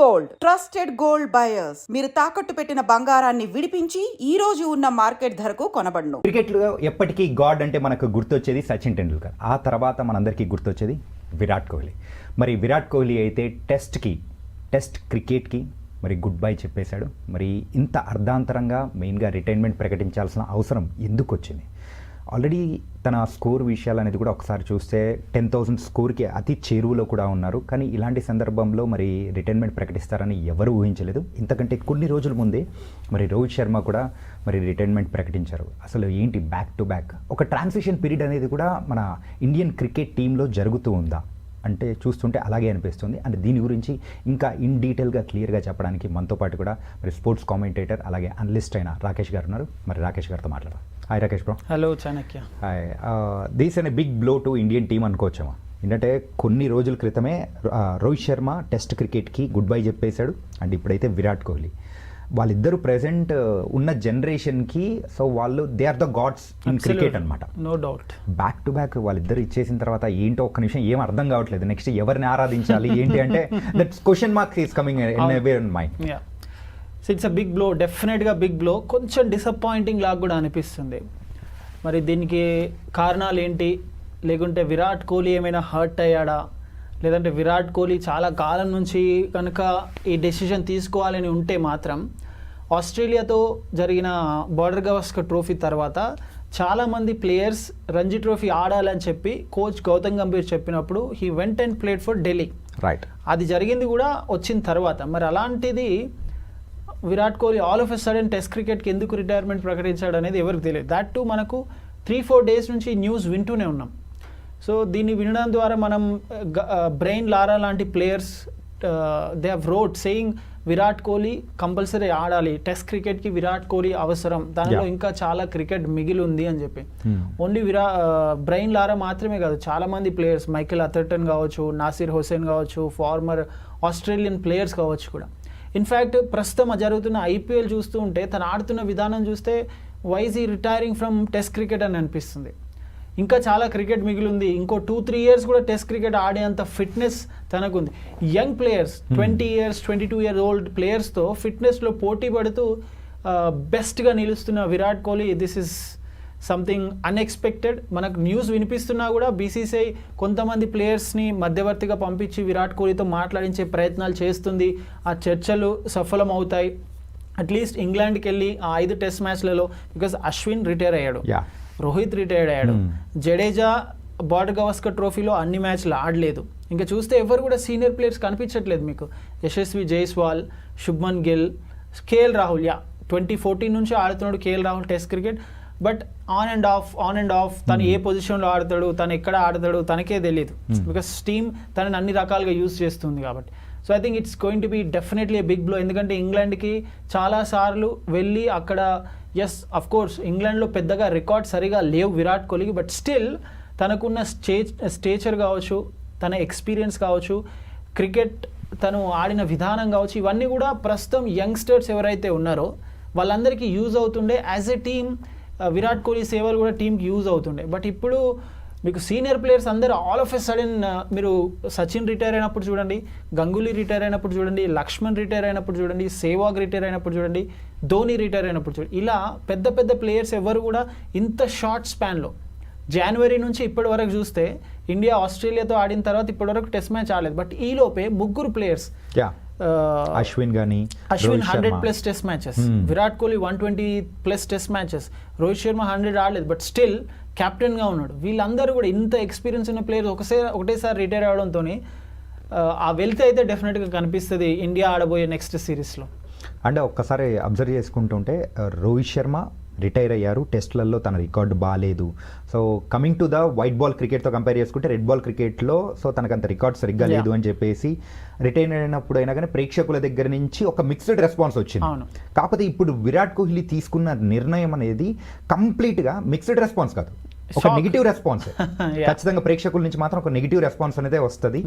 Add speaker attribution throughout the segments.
Speaker 1: Gold. Trusted gold buyers. మీరు తాకట్టు పెట్టిన బంగారాన్ని విడిపించి ఈ రోజు ఉన్న మార్కెట్ ధరకు కొనబడను.
Speaker 2: క్రికెట్లో ఎప్పటికీ గాడ్ అంటే మనకు గుర్తొచ్చేది సచిన్ టెండూల్కర్. ఆ తర్వాత మనందరికీ గుర్తొచ్చేది విరాట్ కోహ్లీ. మరి విరాట్ కోహ్లీ అయితే టెస్ట్కి టెస్ట్ క్రికెట్కి మరి గుడ్ బై చెప్పేశాడు. మరి ఇంత అర్ధాంతరంగా మెయిన్గా రిటైర్మెంట్ ప్రకటించాల్సిన అవసరం ఎందుకు వచ్చింది ఆల్రెడీ తన స్కోర్ విషయాలు అనేది కూడా ఒకసారి చూస్తే టెన్ థౌసండ్ స్కోర్కి అతి చేరువలో కూడా ఉన్నారు. కానీ ఇలాంటి సందర్భంలో మరి రిటైర్మెంట్ ప్రకటిస్తారని ఎవరు ఊహించలేదు. ఇంతకంటే కొన్ని రోజుల ముందే మరి రోహిత్ శర్మ కూడా మరి రిటైర్మెంట్ ప్రకటించారు. అసలు ఏంటి బ్యాక్ టు బ్యాక్ ఒక ట్రాన్సిషన్ పీరియడ్ అనేది కూడా మన ఇండియన్ క్రికెట్ టీంలో జరుగుతూ ఉందా? అంటే చూస్తుంటే అలాగే అనిపిస్తుంది. అండ్ దీని గురించి ఇంకా ఇన్ డీటెయిల్గా క్లియర్గా చెప్పడానికి మనతో పాటు కూడా మరి స్పోర్ట్స్ కామెంటేటర్ అలాగే అనలిస్ట్ అయిన రాకేష్ గారు ఉన్నారు. మరి రాకేష్ గారితో మాట్లాడదాం. Hi Rakesh bro
Speaker 3: hello Chanakya
Speaker 2: hi this అనే big blow to Indian team అనుకోవచ్చామా ఏంటంటే కొన్ని రోజుల క్రితమే రోహిత్ శర్మ టెస్ట్ క్రికెట్కి గుడ్ బై చెప్పేశాడు. అండ్ ఇప్పుడైతే విరాట్ కోహ్లీ. వాళ్ళిద్దరు ప్రెసెంట్ ఉన్న జనరేషన్కి సో వాళ్ళు they are the gods in cricket అనమాట
Speaker 3: no doubt
Speaker 2: back to back వాళ్ళిద్దరు ఇచ్చేసిన తర్వాత ఏంటో ఒక్క నిమిషం ఏం అర్థం కావట్లేదు. నెక్స్ట్ ఎవరిని ఆరాధించాలి? ఏంటి అంటే that question mark is coming in my
Speaker 3: yeah so it's a big blow డెఫినెట్గా బిగ్ బ్లో కొంచెం డిసప్పాయింటింగ్ లాగా కూడా అనిపిస్తుంది. మరి దీనికి కారణాలు ఏంటి? లేకుంటే విరాట్ కోహ్లీ ఏమైనా హర్ట్ అయ్యాడా? లేదంటే విరాట్ కోహ్లీ చాలా కాలం నుంచి కనుక ఈ డెసిషన్ తీసుకోవాలని ఉంటే మాత్రం ఆస్ట్రేలియాతో జరిగిన బార్డర్ గవస్కర్ ట్రోఫీ తర్వాత చాలామంది ప్లేయర్స్ రంజీ ట్రోఫీ ఆడాలని చెప్పి కోచ్ గౌతమ్ గంభీర్ చెప్పినప్పుడు he went and played for Delhi
Speaker 2: right
Speaker 3: అది జరిగింది కూడా వచ్చిన తర్వాత. మరి అలాంటిది Virat Kohli all of a sudden test క్రికెట్కి ఎందుకు రిటైర్మెంట్ ప్రకటించాడు అనేది ఎవరికి తెలియదు. దాట్ టు మనకు త్రీ ఫోర్ డేస్ నుంచి న్యూస్ వింటూనే ఉన్నాం. సో దీన్ని వినడం ద్వారా మనం బ్రెయిన్ లారా లాంటి players they have road saying Virat Kohli compulsory ఆడాలి. టెస్ట్ క్రికెట్కి విరాట్ కోహ్లీ అవసరం. దానిలో. ఇంకా చాలా క్రికెట్ మిగిలి ఉంది అని చెప్పి.
Speaker 2: Hmm.
Speaker 3: ఓన్లీ విరా బ్రెయిన్ లారా మాత్రమే కాదు చాలా మంది ప్లేయర్స్ మైకెల్ అథర్టన్ కావచ్చు నాసిర్ హుసేన్ కావచ్చు ఫార్మర్ ఆస్ట్రేలియన్ ప్లేయర్స్ కావచ్చు కూడా. ఇన్ఫ్యాక్ట్ ప్రస్తుతం జరుగుతున్న ఐపీఎల్ చూస్తూ ఉంటే తను ఆడుతున్న విధానం చూస్తే వైజ్ ఈ రిటైరింగ్ ఫ్రమ్ టెస్ట్ క్రికెట్ అని అనిపిస్తుంది. ఇంకా చాలా క్రికెట్ మిగిలి ఉంది ఇంకో టూ త్రీ ఇయర్స్ కూడా టెస్ట్ క్రికెట్ ఆడేంత fitness తనకుంది. Young players twenty years twenty two year old ప్లేయర్స్తో ఫిట్నెస్లో పోటీ పడుతూ బెస్ట్గా నిలుస్తున్న Virat Kohli this is something unexpected మనకు న్యూస్ వినిపిస్తున్నా కూడా బీసీసీఐ కొంతమంది ప్లేయర్స్ని మధ్యవర్తిగా పంపించి విరాట్ కోహ్లీతో మాట్లాడించే ప్రయత్నాలు చేస్తుంది. ఆ చర్చలు సఫలం అవుతాయి అట్లీస్ట్ ఇంగ్లాండ్కి వెళ్ళి ఆ ఐదు టెస్ట్ మ్యాచ్లలో బికాస్ అశ్విన్ రిటైర్ అయ్యాడు.
Speaker 2: యా
Speaker 3: రోహిత్ రిటైర్డ్ అయ్యాడు.
Speaker 2: Hmm.
Speaker 3: జడేజా బార్డర్ గవస్కర్ ట్రోఫీలో అన్ని మ్యాచ్లు ఆడలేదు. ఇంకా చూస్తే ఎవరు కూడా సీనియర్ ప్లేయర్స్ కనిపించట్లేదు మీకు. Yashasvi Jaiswal Shubman Gill KL Rahul. Yeah twenty fourteen నుంచి ఆడుతున్నాడు KL Rahul test cricket but on and off on and off తను ఏ పొజిషన్లో ఆడతాడు తను ఎక్కడ ఆడతాడు తనకే తెలియదు
Speaker 2: Hmm.
Speaker 3: బికాస్ టీమ్ తనని అన్ని రకాలుగా యూస్ చేస్తుంది కాబట్టి. So I think it's going to be definitely big blow ఎందుకంటే ఇంగ్లాండ్కి చాలా సార్లు వెళ్ళి అక్కడ ఎస్ అఫ్ కోర్స్ ఇంగ్లాండ్లో పెద్దగా రికార్డ్ సరిగా లేవు విరాట్ కోహ్లీకి బట్ స్టిల్ తనకున్న స్టేజ్ స్టేచర్ కావచ్చు తన ఎక్స్పీరియన్స్ కావచ్చు క్రికెట్ తను ఆడిన విధానం కావచ్చు ఇవన్నీ కూడా ప్రస్తుతం యంగ్స్టర్స్ ఎవరైతే ఉన్నారో వాళ్ళందరికీ యూజ్ అవుతుండే as a team Virat Kohli సేవలు కూడా టీంకి యూజ్ అవుతుండే. బట్ ఇప్పుడు మీకు సీనియర్ ప్లేయర్స్ అందరూ ఆల్ ఆఫ్ ఎ సడన్ మీరు సచిన్ రిటైర్ అయినప్పుడు చూడండి గంగూలీ రిటైర్ అయినప్పుడు చూడండి లక్ష్మణ్ రిటైర్ అయినప్పుడు చూడండి సేవాగ్ రిటైర్ అయినప్పుడు చూడండి ధోని రిటైర్ అయినప్పుడు చూడండి. ఇలా పెద్ద పెద్ద ప్లేయర్స్ ఎవరు కూడా ఇంత షార్ట్ స్పాన్లో జనవరి నుంచి ఇప్పటి వరకు చూస్తే ఇండియా ఆస్ట్రేలియాతో ఆడిన తర్వాత ఇప్పటి వరకు టెస్ట్ మ్యాచ్ ఆడలేదు. బట్ ఈ లోపే ముగ్గురు ప్లేయర్స్
Speaker 2: యా అశ్విన్ కానీ
Speaker 3: Ashwin hundred plus test matches Virat Kohli one twenty plus test matches Rohit Sharma hundred ఆడలేదు బట్ స్టిల్ కెప్టెన్గా ఉన్నాడు. వీళ్ళందరూ కూడా ఇంత ఎక్స్పీరియన్స్ ఉన్న ప్లేయర్స్ ఒకసారి ఒకటేసారి రిటైర్ అవడంతో ఆ వెళ్తే అయితే డెఫినెట్గా కనిపిస్తుంది ఇండియా ఆడబోయే నెక్స్ట్ సిరీస్లో
Speaker 2: అంటే ఒక్కసారి అబ్జర్వ్ చేసుకుంటుంటే ఆ, రోహిత్ శర్మ రిటైర్ అయ్యారు. టెస్ట్లలో తన రికార్డు బాగాలేదు so coming to the white ball క్రికెట్తో compare చేసుకుంటే రెడ్ బాల్ క్రికెట్లో సో తనకు అంత రికార్డ్ సరిగ్గా లేదు అని చెప్పేసి రిటైర్ అయినప్పుడు అయినా కానీ ప్రేక్షకుల దగ్గర నుంచి ఒక మిక్స్డ్ రెస్పాన్స్ వచ్చింది. కాకపోతే ఇప్పుడు విరాట్ కోహ్లీ తీసుకున్న నిర్ణయం అనేది కంప్లీట్గా మిక్స్డ్ రెస్పాన్స్ కాదు. ఒక. Negative response. ఖచ్చితంగా ప్రేక్షకుల నుంచి మాత్రం ఒక నెగిటివ్ రెస్పాన్స్ అనేది వస్తుంది.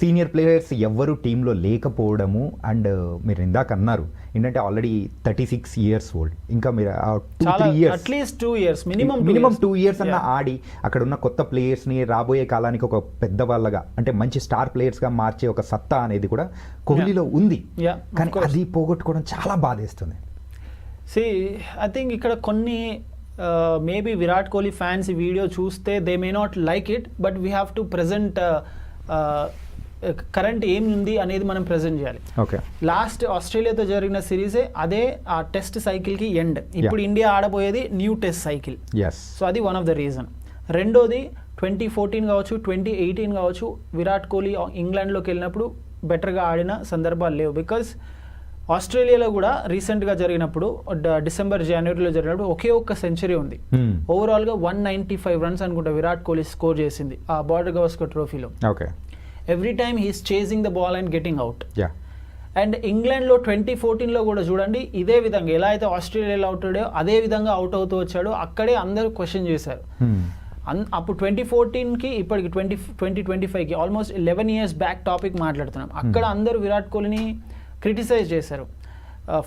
Speaker 2: సీనియర్ ప్లేయర్స్ ఎవ్వరు టీంలో లేకపోవడము అండ్ మీరు ఇందాక అన్నారు ఏంటంటే already thirty six years old ఇంకా మీరు three years
Speaker 3: at least two years minimum
Speaker 2: minimum two years అన్న ఆడి అక్కడ ఉన్న కొత్త ప్లేయర్స్ని రాబోయే కాలానికి ఒక పెద్ద వాళ్ళగా అంటే మంచి స్టార్ ప్లేయర్స్గా మార్చే ఒక సత్తా అనేది కూడా కోహ్లీలో ఉంది కానీ. అది పోగొట్టుకోవడం చాలా బాధేస్తుంది
Speaker 3: సి ఐ థింక్ ఇక్కడ కొన్ని మేబీ విరాట్ కోహ్లీ ఫ్యాన్స్ ఈ వీడియో చూస్తే they may not like it but we have to present current ఏం ఉంది అనేది మనం ప్రజెంట్ చేయాలి.
Speaker 2: ఓకే
Speaker 3: లాస్ట్ ఆస్ట్రేలియాతో జరిగిన సిరీసే అదే ఆ టెస్ట్ సైకిల్కి ఎండ్ ఇప్పుడు. ఇండియా ఆడబోయేది న్యూ టెస్ట్ సైకిల్ సో అది వన్ ఆఫ్ ద రీజన్ రెండోది ట్వంటీ ఫోర్టీన్ కావచ్చు ట్వంటీ ఎయిటీన్ కావచ్చు విరాట్ కోహ్లీ ఇంగ్లాండ్లోకి వెళ్ళినప్పుడు బెటర్గా ఆడిన సందర్భాలు లేవు. బికాస్ ఆస్ట్రేలియాలో కూడా రీసెంట్గా జరిగినప్పుడు డ- డిసెంబర్ జనవరిలో జరిగినప్పుడు ఒకే ఒక్క సెంచరీ ఉంది.
Speaker 2: Hmm.
Speaker 3: ఓవరాల్గా వన్ నైంటీ ఫైవ్ రన్స్ అనుకుంటా విరాట్ కోహ్లీ స్కోర్ చేసింది ఆ బార్డర్ గవస్కర్ ట్రోఫీలో.
Speaker 2: Okay.
Speaker 3: Every time he's chasing the ball and getting out
Speaker 2: yeah
Speaker 3: and ఇంగ్లాండ్లో ట్వంటీ ఫోర్టీన్లో కూడా చూడండి ఇదే విధంగా ఎలా అయితే ఆస్ట్రేలియాలో అవుట్ అయ్యాడో అదే విధంగా అవుట్ అవుతూ వచ్చాడో అక్కడే అందరూ క్వశ్చన్ చేశారు. అన్- అప్పుడు ట్వంటీ ఫోర్టీన్కి ఇప్పటికి ట్వంటీ ట్వంటీ ట్వంటీ ఫైవ్కి almost eleven years back topic మాట్లాడుతున్నాం. అక్కడ అందరూ విరాట్ కోహ్లీని క్రిటిసైజ్ చేశారు.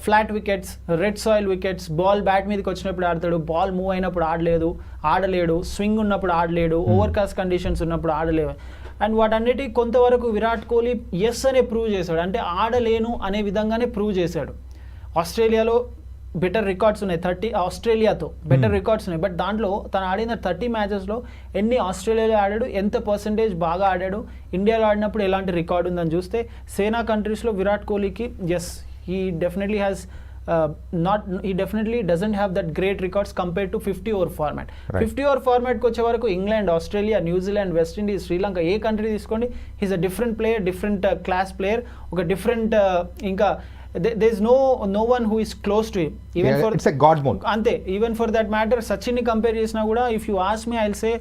Speaker 3: Flat wickets red soil wickets ball bat మీదకి వచ్చినప్పుడు ఆడతాడు బాల్ మూవ్ అయినప్పుడు ఆడలేదు ఆడలేడు స్వింగ్ ఉన్నప్పుడు ఆడలేడు ఓవర్ కాస్ట్ కండిషన్స్ ఉన్నప్పుడు ఆడలేవు. అండ్ వాటన్నిటి కొంతవరకు విరాట్ కోహ్లీ ఎస్ అనే ప్రూవ్ చేశాడు. అంటే ఆడలేను అనే విధంగానే ప్రూవ్ చేశాడు. ఆస్ట్రేలియాలో బెటర్ రికార్డ్స్ ఉన్నాయి థర్టీ ఆస్ట్రేలియాతో బెటర్
Speaker 2: Hmm.
Speaker 3: రికార్డ్స్ ఉన్నాయి బట్ దాంట్లో తను ఆడిన థర్టీ మ్యాచెస్లో ఎన్ని ఆస్ట్రేలియాలో ఆడాడు ఎంత పర్సంటేజ్ బాగా ఆడాడు ఇండియాలో ఆడినప్పుడు ఎలాంటి రికార్డ్ ఉందని చూస్తే సేనా కంట్రీస్లో విరాట్ కోహ్లీకి yes he definitely has not he definitely doesn't have that great records compare to fifty over format. Fifty over ఫార్మాట్కి వచ్చే వరకు England Australia New Zealand West Indies Sri Lanka ఏ కంట్రీ తీసుకోండి he's a different player different class player ఒక different ఇంకా they is no no one who is close to even for
Speaker 2: it's god mode
Speaker 3: అంతే even for that matter సచిన్ని compare చేసినా కూడా if you as me I say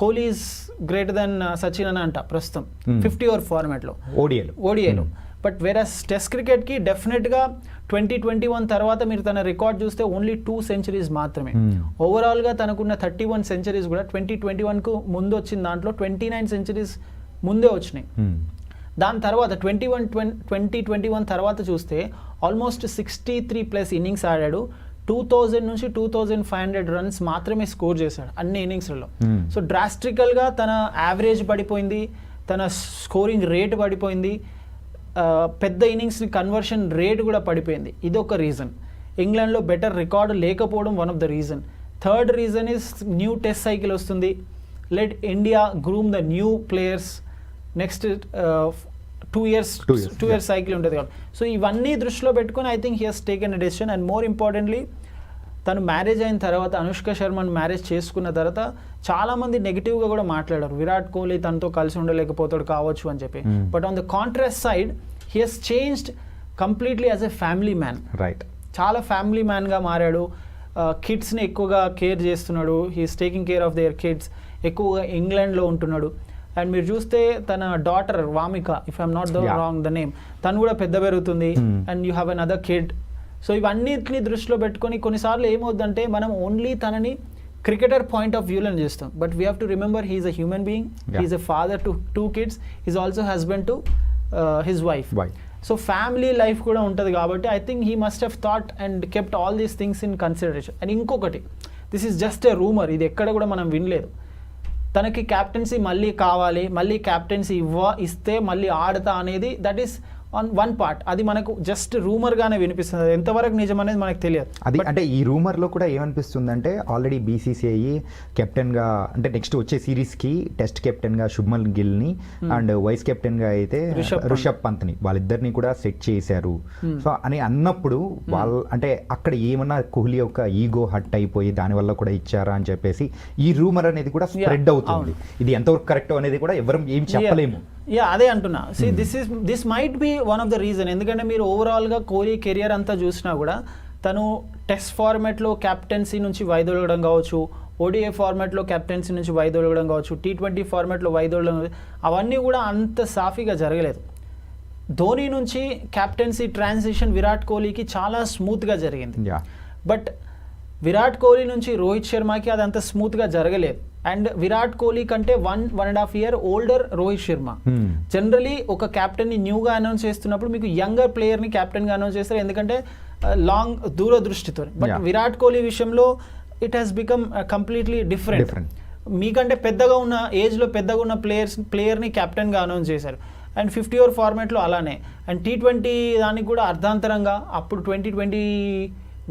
Speaker 3: Kohli is greater than Sachin అని అంట ప్రస్తుతం.
Speaker 2: Hmm.
Speaker 3: Fifty over ఫార్మాట్లో
Speaker 2: ఓడియలు
Speaker 3: ఓడిఐలో but వేరస్ test క్రికెట్కి డెఫినెట్గా ట్వంటీ ట్వంటీ వన్ తర్వాత మీరు తన రికార్డ్ చూస్తే ఓన్లీ టూ సెంచరీస్ మాత్రమే.
Speaker 2: Hmm.
Speaker 3: ఓవరాల్గా తనకున్న థర్టీ వన్ సెంచరీస్ కూడా ట్వంటీ ట్వంటీ వన్కు ముందు వచ్చిన దాంట్లో ట్వంటీ నైన్ సెంచరీస్ ముందే వచ్చినాయి. దాని తర్వాత twenty one twenty twenty one తర్వాత చూస్తే almost sixty three plus innings ఆడాడు. టూ థౌజండ్ నుంచి two thousand five hundred runs మాత్రమే స్కోర్ చేశాడు అన్ని ఇన్నింగ్స్లలో. సో డ్రాస్టికల్గా తన యావరేజ్ పడిపోయింది తన స్కోరింగ్ రేట్ పడిపోయింది పెద్ద ఇన్నింగ్స్ని కన్వర్షన్ రేట్ కూడా పడిపోయింది. ఇది ఒక రీజన్ ఇంగ్లాండ్లో బెటర్ రికార్డు లేకపోవడం one of the reason third reason is new test cycle వస్తుంది. Let India groom the new players next two years two years cycle ఉంటుంది కాబట్టి. సో ఇవన్నీ దృష్టిలో పెట్టుకొని I think he has taken a decision and more importantly తను marriage అయిన తర్వాత Anushka శర్మను marriage చేసుకున్న తర్వాత చాలామంది నెగిటివ్గా కూడా మాట్లాడారు. విరాట్ కోహ్లీ తనతో కలిసి ఉండలేకపోతాడు కావచ్చు అని చెప్పి. But on the contrast side he has changed completely as a family man
Speaker 2: right
Speaker 3: చాలా ఫ్యామిలీ మ్యాన్గా మారాడు. కిడ్స్ని ఎక్కువగా కేర్ చేస్తున్నాడు. He's taking care of their kids ఎక్కువగా ఇంగ్లాండ్లో ఉంటున్నాడు. అండ్ మీరు చూస్తే తన daughter Vamika if I'm not the. Wrong the name తను కూడా పెద్ద పెరుగుతుంది. And you have another kid so ఇవన్నిటిని దృష్టిలో పెట్టుకొని కొన్నిసార్లు ఏమవుద్దంటే మనం ఓన్లీ తనని క్రికెటర్ పాయింట్ ఆఫ్ వ్యూలను చేస్తాం. But we have to remember he's a human being. He's a father to two kids is also husband to his wife? So family life కూడా ఉంటుంది కాబట్టి I think he must have thought and kept all these things in consideration and ఇంకొకటి this is just a rumour ఇది ఎక్కడ కూడా మనం వినలేదు. తనకి క్యాప్టెన్సీ మళ్ళీ కావాలి మళ్ళీ క్యాప్టెన్సీ ఇవ్వ ఇస్తే మళ్ళీ ఆడతా అనేది that is on one part అది మనకు జస్ట్ రూమర్గానే వినిపిస్తుంది. అది ఎంతవరకు నిజం అనేది మనకు తెలియదు.
Speaker 2: అది అంటే ఈ రూమర్లో కూడా ఏమనిపిస్తుందంటే ఆల్రెడీ బీసీసీఐ కెప్టెన్గా అంటే నెక్స్ట్ వచ్చే సిరీస్కి టెస్ట్ కెప్టెన్గా శుభ్మన్ గిల్ని
Speaker 3: Hmm.
Speaker 2: అండ్ వైస్ కెప్టెన్గా అయితే
Speaker 3: రిషబ్ పంత్.
Speaker 2: రిషబ్ పంత్ని వాళ్ళిద్దరిని కూడా సెట్ చేశారు.
Speaker 3: Hmm.
Speaker 2: సో అని అన్నప్పుడు వాళ్ళ అంటే అక్కడ ఏమన్నా కోహ్లీ యొక్క ఈగో హట్ అయిపోయి దాని వల్ల కూడా ఇచ్చారా అని చెప్పేసి ఈ రూమర్ అనేది కూడా స్ప్రెడ్ అవుతుంది. ఇది ఎంతవరకు కరెక్ట్ అనేది కూడా ఎవరు ఏం చెప్పలేము.
Speaker 3: యా అదే అంటున్నా. See. This is this might be one of the reason ఎందుకంటే మీరు ఓవరాల్గా కోహ్లీ కెరియర్ అంతా చూసినా కూడా తను టెస్ట్ ఫార్మాట్లో క్యాప్టెన్సీ నుంచి వైదొలగడం కావచ్చు ఓడిఐ ఫార్మాట్లో క్యాప్టెన్సీ నుంచి వైదొలగడం కావచ్చు టీ ట్వంటీ ఫార్మాట్లో వైదొలగడం అవన్నీ కూడా అంత సాఫీగా జరగలేదు. ధోని నుంచి క్యాప్టెన్సీ ట్రాన్సిషన్ విరాట్ కోహ్లీకి చాలా స్మూత్గా జరిగింది. బట్ విరాట్ కోహ్లీ నుంచి రోహిత్ శర్మకి అది అంత స్మూత్గా జరగలేదు. అండ్ విరాట్ కోహ్లీ కంటే one one and half year older Rohit Sharma.
Speaker 2: Hmm.
Speaker 3: Generally ఒక కెప్టెన్ని న్యూగా అనౌన్స్ చేస్తున్నప్పుడు మీకు యంగర్ ప్లేయర్ని కెప్టెన్గా అనౌన్స్ చేస్తారు. ఎందుకంటే లాంగ్ దూరదృష్టితో బట్. విరాట్ కోహ్లీ విషయంలో it has become completely different. మీకంటే పెద్దగా ఉన్న ఏజ్లో పెద్దగా ఉన్న ప్లేయర్స్ ప్లేయర్ని కెప్టెన్గా అనౌన్స్ చేశారు. అండ్ ఫిఫ్టీ ఓవర్ ఫార్మాట్లో అలానే. అండ్ టీ ట్వంటీ దానికి కూడా అర్ధాంతరంగా అప్పుడు twenty twenty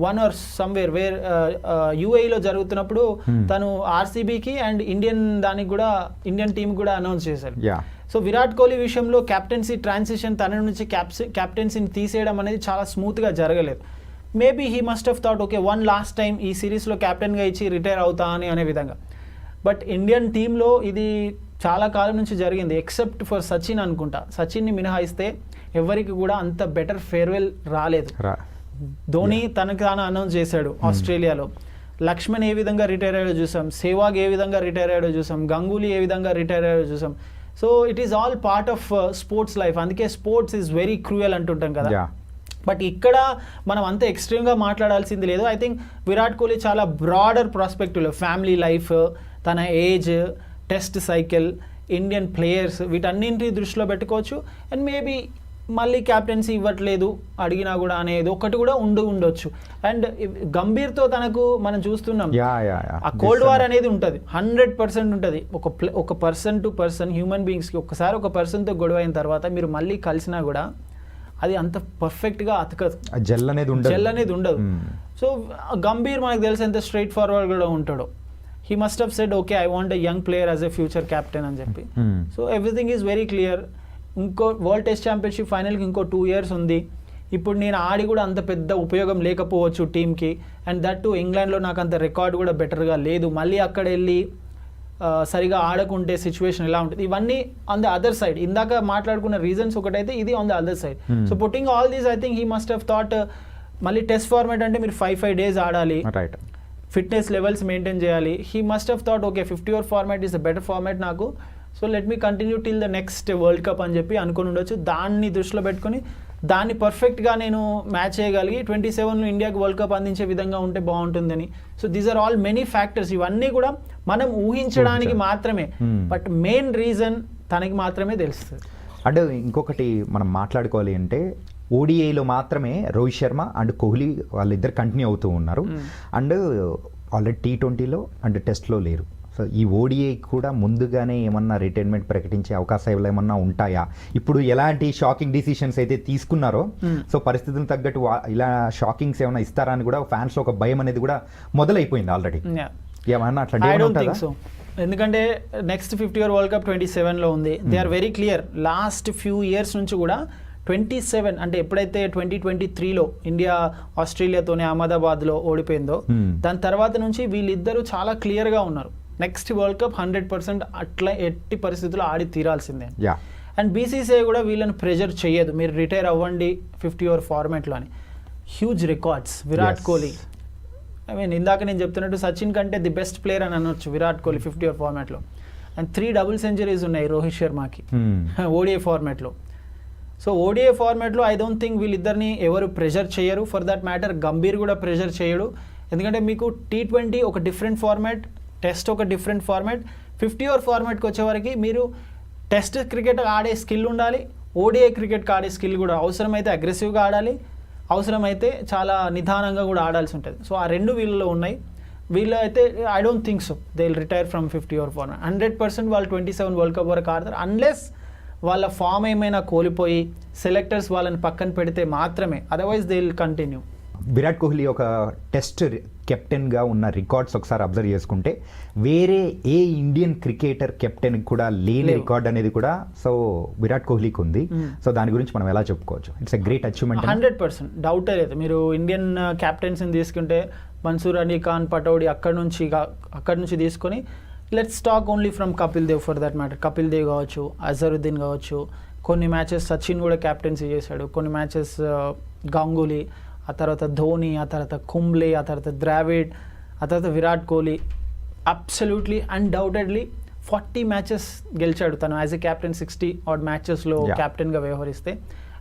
Speaker 3: one or somewhere where యూఏఈలో జరుగుతున్నప్పుడు
Speaker 2: Hmm.
Speaker 3: తను ఆర్సీబీకి అండ్ ఇండియన్ దానికి కూడా ఇండియన్ టీం కూడా అనౌన్స్ చేశారు.
Speaker 2: యా
Speaker 3: సో విరాట్ కోహ్లీ విషయంలో క్యాప్టెన్సీ ట్రాన్సిషన్ తన నుంచి క్యాప్సి క్యాప్టెన్సీని తీసేయడం అనేది చాలా స్మూత్గా జరగలేదు. Maybe he must of thought okay one last time ఈ సిరీస్లో క్యాప్టెన్గా ఇచ్చి రిటైర్ అవుతా అని అనే విధంగా. బట్ ఇండియన్ టీంలో ఇది చాలా కాలం నుంచి జరిగింది ఎక్సెప్ట్ ఫర్ సచిన్ అనుకుంటా. సచిన్ని మినహాయిస్తే ఎవరికి కూడా అంత బెటర్ ఫేర్వెల్ రాలేదు. ధోని తనకు తాను అనౌన్స్ చేశాడు ఆస్ట్రేలియాలో. లక్ష్మణ్ ఏ విధంగా రిటైర్ అయ్యాడో చూసాం సేవాగ్ ఏ విధంగా రిటైర్ అయ్యాడో చూసాం గంగూలీ ఏ విధంగా రిటైర్ అయ్యాడో చూసాం. So it is all part of sports life అందుకే స్పోర్ట్స్ ఈజ్ వెరీ క్రూయల్ అంటుంటాం కదా. బట్ ఇక్కడ మనం అంత ఎక్స్ట్రీమ్గా మాట్లాడాల్సింది లేదు. ఐ థింక్ విరాట్ కోహ్లీ చాలా బ్రాడర్ ప్రాస్పెక్టివ్లో ఫ్యామిలీ లైఫ్ తన age test cycle Indian players వీటన్నింటినీ దృష్టిలో పెట్టుకోవచ్చు. అండ్ మేబీ మళ్ళీ క్యాప్టెన్సీ ఇవ్వట్లేదు అడిగినా కూడా అనేది ఒకటి కూడా ఉండి ఉండొచ్చు. అండ్ గంభీర్తో తనకు మనం చూస్తున్నాం
Speaker 2: యా యా యా.
Speaker 3: ఆ కోల్డ్ వార్ అనేది ఉంటుంది. హండ్రెడ్ పర్సెంట్ ఉంటుంది. ఒక ప్ల- ఒక పర్సన్ టు పర్సన్ హ్యూమన్ బీయింగ్స్కి ఒకసారి ఒక పర్సన్తో గొడవ అయిన తర్వాత మీరు మళ్ళీ కలిసినా కూడా అది అంత పర్ఫెక్ట్గా అతకదు.
Speaker 2: జెల్ అనేది ఉండదు.
Speaker 3: జెల్ అనేది ఉండదు. సో గంభీర్ మనకు తెలిసి ఎంత స్ట్రైట్ ఫార్వర్డ్ కూడా ఉంటాడో. He must have said okay I want a young player as a future captain అని చెప్పి. So everything is very clear ఇంకో వరల్డ్ టెస్ట్ ఛాంపియన్షిప్ ఫైనల్కి ఇంకో టూ ఇయర్స్ ఉంది. ఇప్పుడు నేను ఆడి కూడా అంత పెద్ద ఉపయోగం లేకపోవచ్చు టీంకి అండ్ దట్ టు ఇంగ్లాండ్లో నాకు అంత రికార్డ్ కూడా బెటర్గా లేదు. మళ్ళీ అక్కడ వెళ్ళి సరిగా ఆడకుంటే సిచ్యువేషన్ ఎలా ఉంటుంది? ఇవన్నీ ఆన్ ద అదర్ సైడ్ ఇందాక మాట్లాడుకున్న రీజన్స్ ఒకటైతే ఇది on the other side. So putting all these I think he must have thought మళ్ళీ టెస్ట్ ఫార్మాట్ అంటే మీరు ఫైవ్ ఫైవ్ డేస్ ఆడాలి.
Speaker 2: రైట్
Speaker 3: ఫిట్నెస్ లెవెల్స్ మెయింటైన్ చేయాలి. He must have thought okay fifty over format is the better format నాకు. So let me continue till the next world cup అని చెప్పి అనుకుని ఉండొచ్చు. దాన్ని దృష్టిలో పెట్టుకొని దాన్ని పర్ఫెక్ట్గా నేను మ్యాచ్ చేయగలిగి ట్వంటీ సెవెన్లో ఇండియాకి వరల్డ్ కప్ అందించే విధంగా ఉంటే బాగుంటుందని. So these are all many factors ఇవన్నీ కూడా మనం ఊహించడానికి
Speaker 2: ఊహించ-
Speaker 3: మాత్రమే. బట్ మెయిన్ రీజన్ తనకి మాత్రమే తెలుస్తుంది.
Speaker 2: అంటే ఇంకొకటి మనం మాట్లాడుకోవాలి అంటే ఓడిఐలో మాత్రమే రోహిత్ శర్మ అండ్ కోహ్లీ వాళ్ళిద్దరు కంటిన్యూ అవుతూ ఉన్నారు. అండ్ ఆల్రెడీ టీ ట్వంటీలో అండ్ టెస్ట్లో లేరు. సో ఈ ఓడిఐ కూడా ముందుగానే ఏమన్నా రిటైర్మెంట్ ప్రకటించే అవకాశాలు ఏమన్నా ఉంటాయా? ఇప్పుడు ఎలాంటి షాకింగ్ డిసిషన్స్ అయితే తీసుకున్నారో
Speaker 3: Hmm.
Speaker 2: సో పరిస్థితులకు తగ్గట్టు ఇలా షాకింగ్స్ ఏమైనా ఇస్తారా అని కూడా ఫ్యాన్స్ ఒక భయం అనేది కూడా మొదలైపోయింది ఆల్రెడీ. ఏమన్నా అట్లా
Speaker 3: ఎందుకంటే next fifty year world cup twenty సెవెన్లో ఉంది. They are very clear last few years నుంచి కూడా ట్వంటీ సెవెన్ అంటే ఎప్పుడైతే ట్వంటీ ట్వంటీ త్రీలో ఇండియా ఆస్ట్రేలియాతోనే అహ్మదాబాద్లో ఓడిపోయిందో
Speaker 2: Hmm.
Speaker 3: దాని తర్వాత నుంచి వీళ్ళిద్దరూ చాలా క్లియర్గా ఉన్నారు. Next world cup hundred percent అట్లా ఎట్టి పరిస్థితుల్లో ఆడి తీరాల్సిందే. అండ్ బీసీసీఐ కూడా వీళ్ళని ప్రెజర్ చేయదు మీరు రిటైర్ అవ్వండి ఫిఫ్టీ ఓవర్ ఫార్మాట్లో అని. Huge records Virat. Kohli. I mean ఇందాక నేను చెప్తున్నట్టు సచిన్ కంటే ది బెస్ట్ ప్లేయర్ అని అనొచ్చు విరాట్ కోహ్లీ ఫిఫ్టీ ఓవర్ ఫార్మాట్లో. అండ్ త్రీ డబుల్ సెంచరీస్ ఉన్నాయి రోహిత్ శర్మకి.
Speaker 2: Hmm.
Speaker 3: ఓడిఐ ఫార్మాట్లో. సో ఓడిఐ ఫార్మాట్లో ఐ డోంట్ థింక్ వీళ్ళిద్దరిని ఎవరు ప్రెషర్ చేయరు ఫర్ దట్ మ్యాటర్ గంభీర్ కూడా ప్రెషర్ చేయడు ఎందుకంటే మీకు టీ ట్వంటీ ఒక డిఫరెంట్ ఫార్మాట్ టెస్ట్ ఒక డిఫరెంట్ ఫార్మాట్. ఫిఫ్టీ ఓవర్ ఫార్మాట్కి వచ్చేవరకు మీరు టెస్ట్ క్రికెట్ ఆడే స్కిల్ ఉండాలి. ఓడిఐ క్రికెట్కి ఆడే స్కిల్ కూడా అవసరమైతే అగ్రెసివ్గా ఆడాలి. అవసరమైతే చాలా నిదానంగా కూడా ఆడాల్సి ఉంటుంది. సో ఆ రెండు వీళ్ళలో ఉన్నాయి. వీళ్ళు అయితే I don't think so they will retire from fifty over format hundred percent వాళ్ళు ట్వంటీ సెవెన్ వరల్డ్ కప్ వరకు ఆడతారు. అన్లెస్ వాళ్ళ ఫామ్ ఏమైనా కోల్పోయి సెలెక్టర్స్ వాళ్ళని పక్కన పెడితే మాత్రమే. Otherwise they will continue
Speaker 2: Virat Kohli ఒక టెస్ట్ కెప్టెన్గా ఉన్న రికార్డ్స్ ఒకసారి అబ్జర్వ్ చేసుకుంటే వేరే ఏ ఇండియన్ క్రికెటర్ కెప్టెన్ కూడా లేని. రికార్డ్ అనేది కూడా సో విరాట్ కోహ్లీకి ఉంది. సో దాని గురించి మనం ఎలా చెప్పుకోవచ్చు? It's a great achievement
Speaker 3: hundred percent. డౌటే లేదు. మీరు ఇండియన్ క్యాప్టెన్సీని తీసుకుంటే మన్సూర్ అలీ ఖాన్ పటౌడి అక్కడ నుంచి అక్కడ నుంచి తీసుకొని let's talk only from Kapil Dev for that matter Kapil Dev కావచ్చు అజరుద్దీన్ కావచ్చు కొన్ని మ్యాచెస్ సచిన్ కూడా క్యాప్టెన్సీ చేశాడు. కొన్ని మ్యాచెస్ గంగూలీ ఆ తర్వాత ధోని ఆ తర్వాత కుంబ్లే ఆ తర్వాత ద్రావిడ్ ఆ తర్వాత Virat Kohli absolutely undoubtedly forty matches గెలిచాడు తను as a captain sixty odd మ్యాచెస్లో. క్యాప్టెన్గా వ్యవహరిస్తే.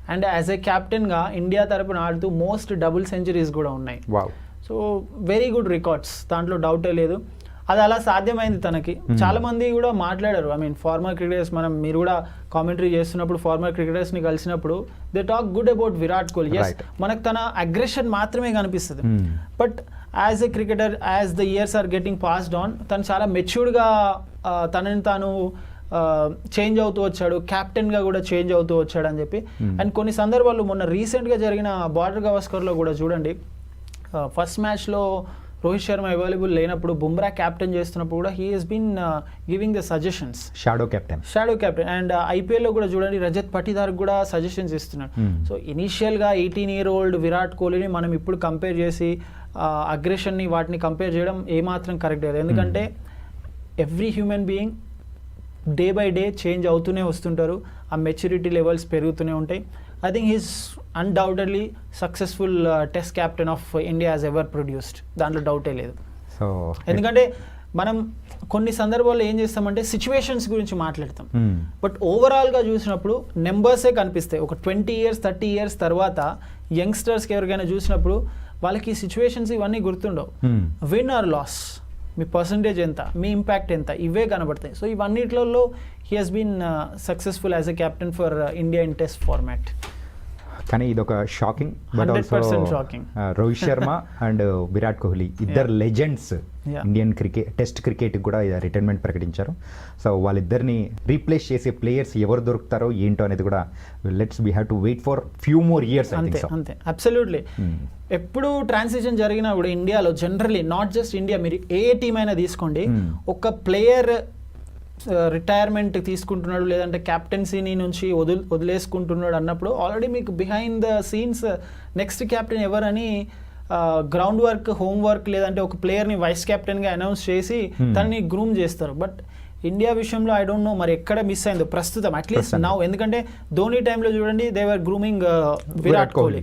Speaker 3: అండ్ యాజ్ ఎ క్యాప్టెన్గా ఇండియా తరపున ఆడుతూ మోస్ట్ డబుల్ సెంచరీస్ కూడా ఉన్నాయి. సో వెరీ గుడ్ రికార్డ్స్ దాంట్లో డౌటే లేదు. అది అలా సాధ్యమైంది తనకి. చాలా మంది కూడా మాట్లాడారు. ఐ మీన్ ఫార్మర్ క్రికెటర్స్ మనం మీరు కూడా కామెంటరీ చేస్తున్నప్పుడు ఫార్మర్ క్రికెటర్స్ని కలిసినప్పుడు they talk good about Virat Kohli yes. మనకు తన అగ్రెషన్ మాత్రమే కనిపిస్తుంది.
Speaker 2: Hmm.
Speaker 3: But as a cricketer as the years are getting passed on తను చాలా మెచ్యూర్డ్గా తనని తాను చేంజ్ అవుతూ వచ్చాడు. కెప్టెన్గా కూడా చేంజ్ అవుతూ వచ్చాడు అని చెప్పి.
Speaker 2: Hmm.
Speaker 3: అండ్ కొన్ని సందర్భాల్లో మొన్న రీసెంట్గా జరిగిన బార్డర్ గవాస్కర్లో కూడా చూడండి. ఫస్ట్ మ్యాచ్లో రోహిత్ శర్మ అవైలబుల్ లేనప్పుడు బుమ్రా క్యాప్టెన్ చేస్తున్నప్పుడు కూడా he has been giving the suggestions
Speaker 2: shadow captain
Speaker 3: shadow captain and ఐపీఎల్లో కూడా చూడండి రజత్ పటిదార్ కూడా సజెషన్స్ ఇస్తున్నాడు. సో ఇనీషియల్గా ఎయిటీన్ ఇయర్ ఓల్డ్ విరాట్ కోహ్లీని మనం ఇప్పుడు కంపేర్ చేసి అగ్రెషన్ని వాటిని కంపేర్ చేయడం ఏమాత్రం కరెక్ట్ లేదు. ఎందుకంటే every human being day by day change అవుతూనే వస్తుంటారు. ఆ మెచ్యూరిటీ లెవెల్స్ పెరుగుతూనే ఉంటాయి. I think he's undoubtedly successful test captain of India has ever produced దాంట్లో డౌటే లేదు.
Speaker 2: సో
Speaker 3: ఎందుకంటే మనం కొన్ని సందర్భాల్లో ఏం చేస్తామంటే సిచ్యువేషన్స్ గురించి మాట్లాడతాం.
Speaker 2: Hmm.
Speaker 3: బట్ ఓవరాల్గా చూసినప్పుడు నెంబర్సే కనిపిస్తాయి. ఒక ట్వంటీ ఇయర్స్ థర్టీ ఇయర్స్ తర్వాత యంగ్స్టర్స్కి ఎవరికైనా చూసినప్పుడు వాళ్ళకి సిచ్యువేషన్స్ ఇవన్నీ గుర్తుండవు.
Speaker 2: Hmm.
Speaker 3: విన్ ఆర్ లాస్ మీ పర్సంటేజ్ ఎంత మీ ఇంపాక్ట్ ఎంత ఇవే కనబడతాయి. So ఇవన్నిట్లలో he has been successful as a captain for India in test format
Speaker 2: కానీ ఇది ఒక shocking but
Speaker 3: 100%
Speaker 2: also. Rohit Sharma and Virat Kohli ఇద్దరు legends. Indian cricket test cricket కూడా రిటైర్మెంట్ ప్రకటించారు సో వాళ్ళిద్దరిని రీప్లేస్ చేసే ప్లేయర్స్ ఎవరు దొరుకుతారో ఏంటో అనేది కూడా let's we have to wait for few more years
Speaker 3: అంతే అబ్సల్యూట్లీ. ఎప్పుడు ట్రాన్సిషన్ జరిగినా కూడా ఇండియాలో జనరలీ నాట్ జస్ట్ ఇండియా మీరు ఏ టీం అయినా తీసుకోండి
Speaker 2: Hmm.
Speaker 3: ఒక ప్లేయర్ రిటైర్మెంట్ తీసుకుంటున్నాడు లేదంటే క్యాప్టెన్సీని నుంచి వదిలి వదిలేసుకుంటున్నాడు అన్నప్పుడు ఆల్రెడీ మీకు behind the scenes next captain ఎవరని గ్రౌండ్ వర్క్ హోమ్ వర్క్ లేదంటే ఒక ప్లేయర్ని వైస్ కెప్టెన్గా అనౌన్స్ చేసి
Speaker 2: Hmm.
Speaker 3: తనని గ్రూమ్ చేస్తారు బట్ ఇండియా విషయంలో ఐ డోంట్ నో మరి ఎక్కడ మిస్ అయిందో ప్రస్తుతం అట్లీస్ట్. నౌ ఎందుకంటే ధోని టైంలో చూడండి they were grooming
Speaker 2: Virat Kohli.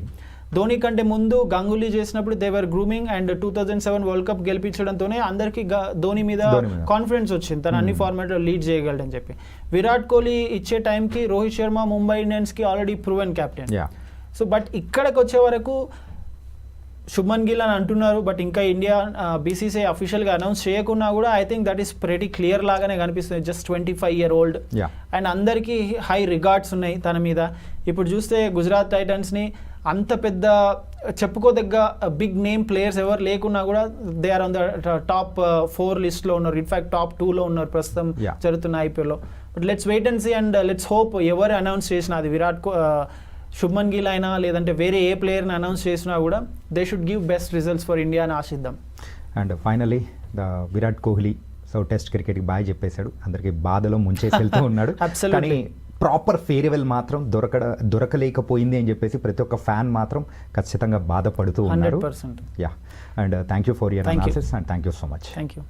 Speaker 3: Dhoni కంటే ముందు గంగూలీ చేసినప్పుడు they were grooming and two thousand seven world cup గెలిపించడంతోనే అందరికీ ధోని మీద. కాన్ఫిడెన్స్ వచ్చింది. తను అన్ని ఫార్మాట్లో లీడ్ చేయగలడని చెప్పి. విరాట్ కోహ్లీ ఇచ్చే టైంకి Rohit Sharma Mumbai ఇండియన్స్కి already proven captain so but ఇక్కడికి వచ్చే వరకు శుభ్మన్ గిల్ అని అంటున్నారు బట్ ఇంకా ఇండియా బీసీసీఐ అఫీషియల్గా అనౌన్స్ చేయకున్నా కూడా I think that is pretty clear లాగానే కనిపిస్తుంది. Just twenty five year old and అందరికీ హై రిగార్డ్స్ ఉన్నాయి తన మీద. ఇప్పుడు చూస్తే గుజరాత్ టైటన్స్ని అంత పెద్ద చెప్పుకోదగ్గ బిగ్ నేమ్ ప్లేయర్స్ ఎవరు లేకున్నా కూడా they are on the top four లిస్ట్లో ఉన్నారు. ఇన్ఫాక్ట్ టాప్ టూలో ఉన్నారు ప్రస్తుతం. జరుగుతున్న ఐపీఎల్లో but let's wait and see and let's hope ఎవరు అనౌన్స్ చేసినా అది విరాట్ కో శుభ్మన్ గిల్ అయినా లేదంటే వేరే ఏ ప్లేయర్ని అనౌన్స్ చేసినా కూడా they should give best results for India అని ఆశిద్దాం.
Speaker 2: And finally the Virat Kohli so test క్రికెట్కి బాగా చెప్పేశాడు. అందరికీ బాధలో ముంచేసి వెళ్తూ ఉన్నాడు. కానీ ప్రాపర్ ఫేర్వెల్ మాత్రం దొరకడ దొరకలేకపోయింది అని చెప్పేసి ప్రతి ఒక్క ఫ్యాన్ మాత్రం ఖచ్చితంగా బాధపడుతూ
Speaker 3: 100%.
Speaker 2: Yeah and thank you for your. Analysis and thank you so much
Speaker 3: thank you